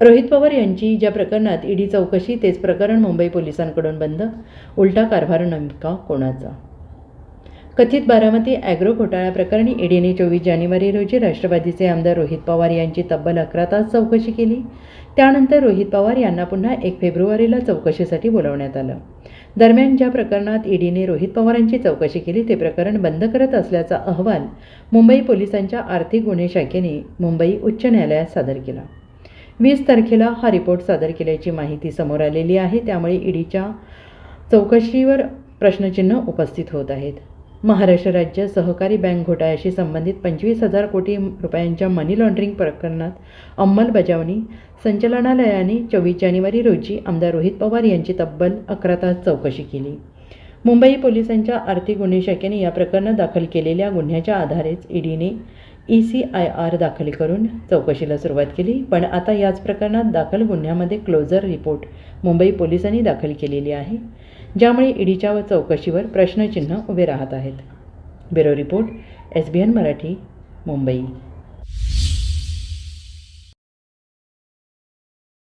रोहित पवार यांची ज्या प्रकरणात ईडी चौकशी तेच प्रकरण मुंबई पोलिसांकडून बंद. उलटा कारभार नेमका कोणाचा? कथित बारामती ॲग्रो घोटाळ्याप्रकरणी ईडीने चोवीस जानेवारी रोजी राष्ट्रवादीचे आमदार रोहित पवार यांची तब्बल अकरा तास चौकशी केली. त्यानंतर रोहित पवार यांना पुन्हा एक फेब्रुवारीला चौकशीसाठी बोलावण्यात आलं. दरम्यान ज्या प्रकरणात ईडीने रोहित पवारांची चौकशी केली ते प्रकरण बंद करत असल्याचा अहवाल मुंबई पोलिसांच्या आर्थिक गुन्हे शाखेने मुंबई उच्च न्यायालयात सादर केला. वीस तारखेला हा रिपोर्ट सादर केल्याची माहिती समोर आलेली आहे. त्यामुळे ईडीच्या चौकशीवर प्रश्नचिन्ह उपस्थित होत आहेत. महाराष्ट्र राज्य सहकारी बँक घोटाळ्याशी संबंधित पंचवीस हजार कोटी रुपयांच्या मनी लॉन्ड्रिंग प्रकरणात अंमलबजावणी संचालनालयाने चोवीस जानेवारी रोजी आमदार रोहित पवार यांची तब्बल अकरा तास चौकशी केली. मुंबई पोलिसांच्या आर्थिक गुन्हे शाखेने या प्रकरणात दाखल केलेल्या गुन्ह्याच्या आधारेच ईडीने ई सी आय आर दाखल करून चौकशीला सुरुवात केली. पण आता याच प्रकरणात दाखल गुन्ह्यामध्ये क्लोजर रिपोर्ट मुंबई पोलिसांनी दाखल केलेली आहे ज्यामुळे ईडीच्या चौकशीवर प्रश्नचिन्ह उभे राहत आहेत. Bureau report S B N Marathi Mumbai.